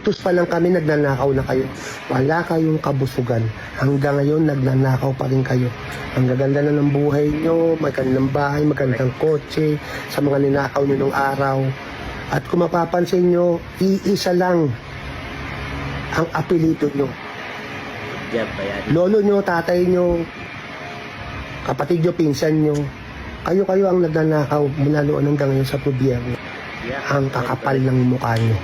Tus pa lang kami nagnanakaw na kayo. Wala kayong kabusugan. Hanggang ngayon nagnanakaw pa rin kayo. Ang gaganda na ng buhay nyo, magandang bahay, magandang kotse, sa mga ninakaw nyo nung araw. At kung mapapansin nyo, iisa lang ang apelito nyo. Lolo nyo, tatay nyo, kapatid nyo, pinsan nyo, kayo-kayo ang nagnanakaw mula noon hanggang ngayon sa gobyerno. Ang kakapal ng mukha nyo.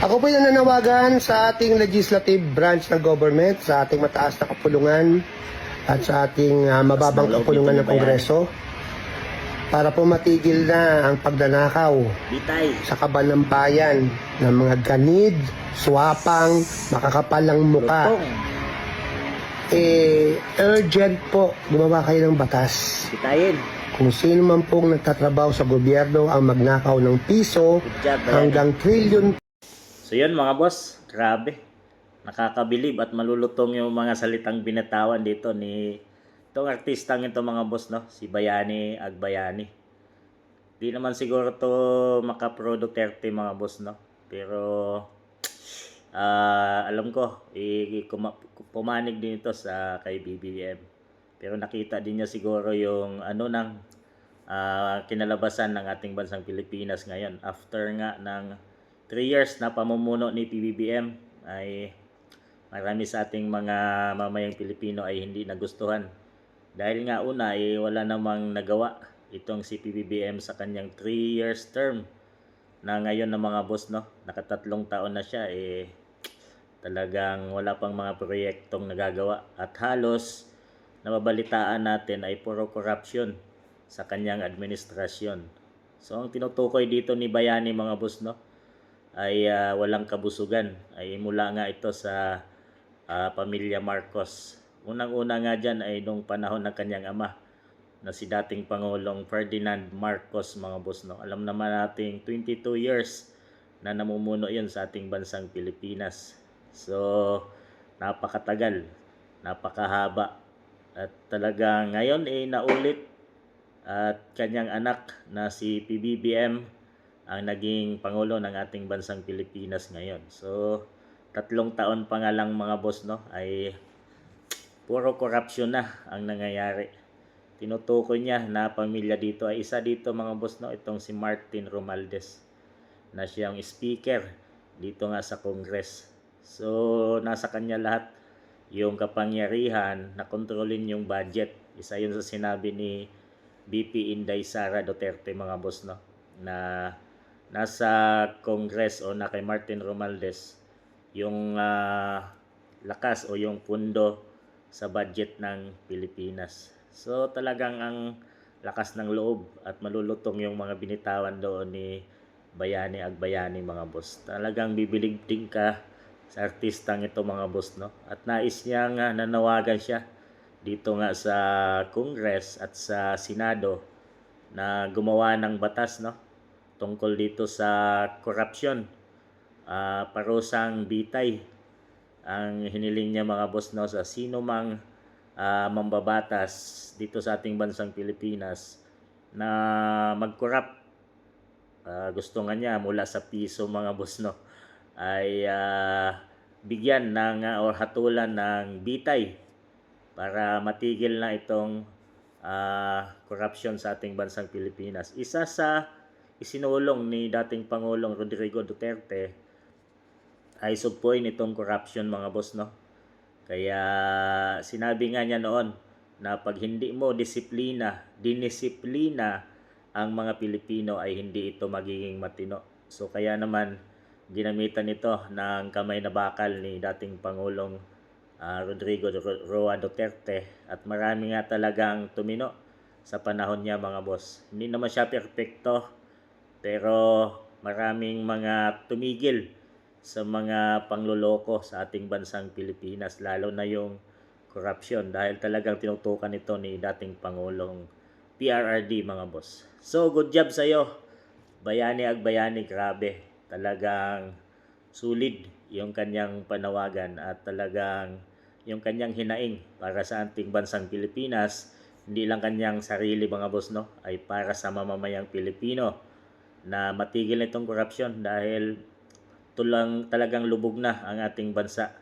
Ako po yung nananawagan sa ating legislative branch ng government, sa ating mataas na kapulungan at sa ating ah, mababang kapulungan ng Kongreso para po matigil na ang pagnanakaw Bitay. sa kabal ng bayan ng mga ganid, swapang, makakapalang muka. Eh, urgent po, gumawa kayo ng batas. Bitayin. Kung sino man pong nagtatrabaho sa gobyerno ang magnakaw ng piso hanggang trillion So yun mga boss, grabe. Nakakabilib at malulutong yung mga salitang binatawan dito ni itong artistang ito mga boss no, si Bayani Agbayani. Di naman siguro to maka-pro Duterte mga boss no. Pero ah, alam ko i- pumanig din ito sa kay BBM. Pero nakita din niya siguro yung ano ng ah, kinalabasan ng ating bansang Pilipinas ngayon after nga ng 3 years na pamumuno ni PBBM ay marami sa ating mga mamayang Pilipino ay hindi nagustuhan. Dahil nga una ay wala namang nagawa itong si PBBM sa kanyang 3 years term na ngayon ng mga boss no, nakatatlong taon na siya eh talagang wala pang mga proyektong nagagawa at halos nababalitaan natin ay puro corruption sa kanyang administrasyon. So ang tinutukoy dito ni Bayani mga boss no ay ah, walang kabusugan ay mula nga ito sa ah, pamilya Marcos. Unang-una nga dyan ay nung panahon ng kanyang ama na si dating Pangulong Ferdinand Marcos mga boss no. Alam naman nating 22 years na namumuno yon sa ating bansang Pilipinas. So napakatagal, napakahaba at talagang ngayon ay naulit at kanyang anak na si PBBM ang naging pangulo ng ating bansang Pilipinas ngayon. So tatlong taon pa nga lang mga boss no ay puro corruption na ang nangyayari. Tinutukoy niya na pamilya dito ay isa dito mga boss no itong si Martin Romualdez na siyang speaker dito nga sa Congress. So nasa kanya lahat yung kapangyarihan na kontrolin yung budget. Isa yun sa sinabi ni BP Inday Sara Duterte mga boss no na nasa Congress o na kay Martin Romualdez yung ah, lakas o yung pundo sa budget ng Pilipinas. So talagang ang lakas ng loob at malulutong yung mga binitawan doon ni Bayani Agbayani mga boss. Talagang bibilig din ka sa artistang ito mga boss no. At nais niya nga nanawagan siya dito nga sa Congress at sa Senado na gumawa ng batas no tungkol dito sa corruption ah parusang bitay ang hiniling niya mga boss no sa sino mang ah, mambabatas dito sa ating bansang Pilipinas na mag-corrupt Ah, gusto nga niya mula sa piso mga boss no ay ah, bigyan ng ah, or hatulan ng bitay para matigil na itong ah, corruption sa ating bansang Pilipinas. Isa sa isinulong ni dating Pangulong Rodrigo Duterte ay sugpoy nitong corruption mga boss no. Kaya sinabi nga niya noon na pag hindi mo disiplina, dinisiplina ang mga Pilipino ay hindi ito magiging matino. So kaya naman ginamitan ito ng kamay na bakal ni dating Pangulong ah, Rodrigo Ro- Roa Duterte at marami nga talagang tumino sa panahon niya mga boss. Hindi naman siya perpekto pero maraming mga tumigil sa mga pangloloko sa ating bansang Pilipinas lalo na yung corruption dahil talagang tinutukan ito ni dating Pangulong PRRD mga boss. So good job sa iyo. Bayani ag bayani grabe. Talagang solid yung kanyang panawagan at talagang yung kanyang hinaing para sa ating bansang Pilipinas hindi lang kanyang sarili mga boss no ay para sa mamamayang Pilipino na matigil itong korupsyon dahil tulang talagang lubog na ang ating bansa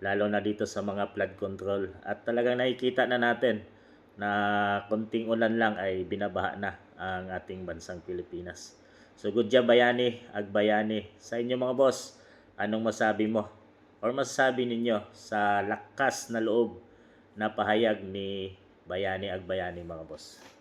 lalo na dito sa mga flood control at talagang nakikita na natin na konting ulan lang ay binabaha na ang ating bansang Pilipinas. So good job Bayani, Agbayani. Sa inyo mga boss, anong masabi mo? Or masasabi ninyo sa lakas na loob na pahayag ni Bayani Agbayani mga boss?